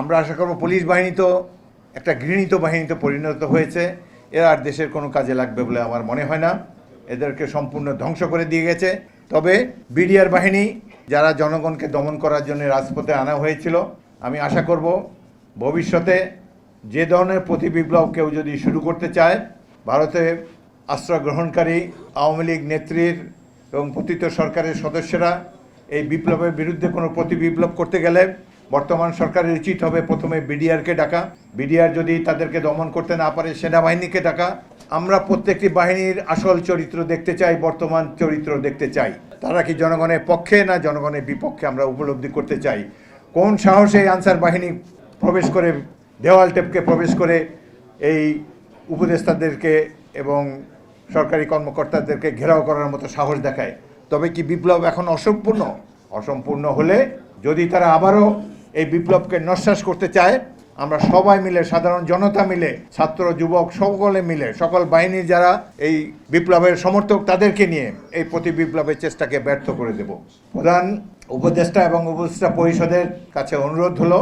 আমরা আশা করব পুলিশ বাহিনী তো, একটা ঘৃণিত বাহিনীতে পরিণত হয়েছে। এরা আর দেশের কোনো কাজে লাগবে বলে আমার মনে হয় না। এদেরকে সম্পূর্ণ ধ্বংস করে দিয়ে গেছে। তবে বিডিআর বাহিনী, যারা জনগণকে দমন করার জন্য রাজপথে আনা হয়েছিল, আমি আশা করব ভবিষ্যতে যে ধরনের প্রতি বিপ্লব কেউ যদি শুরু করতে চায়, ভারতে আশ্রয় গ্রহণকারী, আওয়ামী লীগ নেত্রীর এবং পতিত সরকারের সদস্যরা এই বিপ্লবের বিরুদ্ধে কোনো প্রতি বিপ্লব করতে গেলে বর্তমান সরকারের উচিত হবে প্রথমে বিডিআরকে ডাকা। বিডিআর যদি তাদেরকে দমন করতে না পারে, সেনাবাহিনীকে ডাকা। আমরা প্রত্যেকটি বাহিনীর আসল চরিত্র দেখতে চাই, বর্তমান চরিত্র দেখতে চাই। তারা কি জনগণের পক্ষে না জনগণের বিপক্ষে আমরা উপলব্ধি করতে চাই? কোন সাহসে আনসার বাহিনী প্রবেশ করে, দেওয়াল টেপকে প্রবেশ করে এই উপদেষ্টাদেরকে এবং সরকারি কর্মকর্তাদেরকে ঘেরাও করার মতো সাহস দেখায়? তবে কি বিপ্লব এখন অসম্পূর্ণ? অসম্পূর্ণ হলে যদি তারা আবারও এই বিপ্লবকে নস্বাস করতে চায়, আমরা সবাই মিলে, সাধারণ জনতা মিলে, ছাত্র, যুবক, সকলে মিলে, সকল বাহিনীর যারা এই বিপ্লবের সমর্থক তাদেরকে নিয়ে এই প্রতি বিপ্লবের চেষ্টাকে ব্যর্থ করে দেব। প্রধান উপদেষ্টা এবং উপদেষ্টা পরিষদের কাছে অনুরোধ হলো,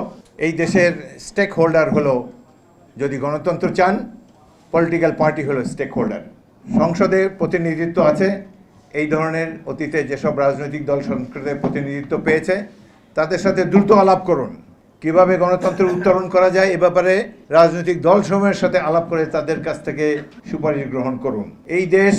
এই দেশের স্টেক হোল্ডার হলো, যদি গণতন্ত্র চান পলিটিক্যাল পার্টি হলো স্টেক হোল্ডার সংসদে প্রতিনিধিত্ব আছে, এই ধরনের অতীতে যেসব রাজনৈতিক দল সংসদে প্রতিনিধিত্ব পেয়েছে তাদের সাথে দ্রুত আলাপ করুন। কীভাবে গণতন্ত্রের উত্তরণ করা যায় এ ব্যাপারে রাজনৈতিক দল দলসমূহের সাথে আলাপ করে তাদের কাছ থেকে সুপারিশ গ্রহণ করুন। এই দেশ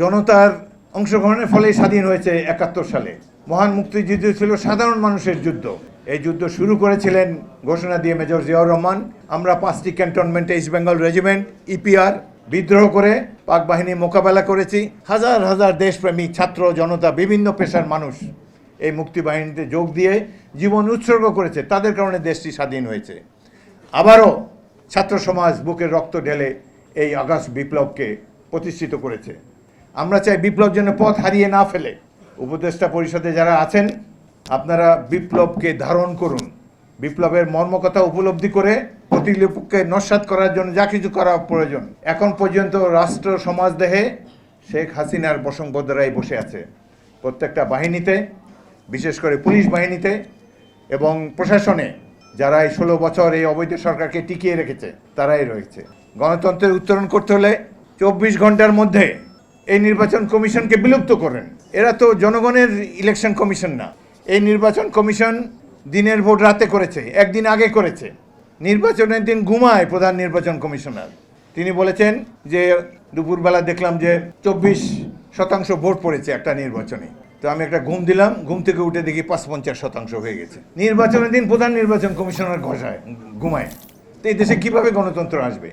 জনতার অংশগ্রহণের ফলেই স্বাধীন হয়েছে একাত্তর সালে। মহান মুক্তিযুদ্ধ ছিল সাধারণ মানুষের যুদ্ধ। এই যুদ্ধ শুরু করেছিলেন ঘোষণা দিয়ে মেজর জিয়াউর রহমান। আমরা পাঁচটি ক্যান্টনমেন্টে ইস্ট বেঙ্গল রেজিমেন্ট, ইপিআর বিদ্রোহ করে পাক বাহিনী মোকাবেলা করেছি। হাজার হাজার দেশপ্রেমী, ছাত্র, জনতা, বিভিন্ন পেশার মানুষ এই মুক্তি বাহিনীতে যোগ দিয়ে জীবন উৎসর্গ করেছে। তাদের কারণে দেশটি স্বাধীন হয়েছে। আবারও ছাত্র সমাজ বুকের রক্ত ঢেলে এই আগস্ট বিপ্লবকে প্রতিষ্ঠিত করেছে। আমরা চাই বিপ্লব যেন পথ হারিয়ে না ফেলে। উপদেষ্টা পরিষদে যারা আছেন, আপনারা বিপ্লবকে ধারণ করুন। বিপ্লবের মর্মকথা উপলব্ধি করে প্রতিপক্ষকে নস্বাত করার জন্য যা কিছু করা প্রয়োজন। এখন পর্যন্ত রাষ্ট্র সমাজ দেহে শেখ হাসিনার বসংবদরাই বসে আছে। প্রত্যেকটা বাহিনীতে বিশেষ করে পুলিশ বাহিনীতে এবং প্রশাসনে, যারা এই ষোলো বছর এই অবৈধ সরকারকে টিকিয়ে রেখেছে, তারাই রয়েছে। গণতন্ত্রের উত্তরণ করতে হলে চব্বিশ ঘণ্টার মধ্যে এই নির্বাচন কমিশনকে বিলুপ্ত করেন। এরা তো জনগণের ইলেকশন কমিশন না। এই নির্বাচন কমিশন দিনের ভোট রাতে করেছে, একদিন আগে করেছে। নির্বাচনের দিন ঘুমায় প্রধান নির্বাচন কমিশনার। তিনি বলেছেন যে, দুপুরবেলা দেখলাম যে চব্বিশ শতাংশ ভোট পড়েছে একটা নির্বাচনে। তো আমি একটা ঘুম দিলাম, ঘুম থেকে উঠে দেখি পাঁচ পঞ্চাশ শতাংশ হয়ে গেছে। নির্বাচনের দিন প্রধান নির্বাচন কমিশনার ঘষায়, ঘুমায়। তো এই দেশে কীভাবে গণতন্ত্র আসবে?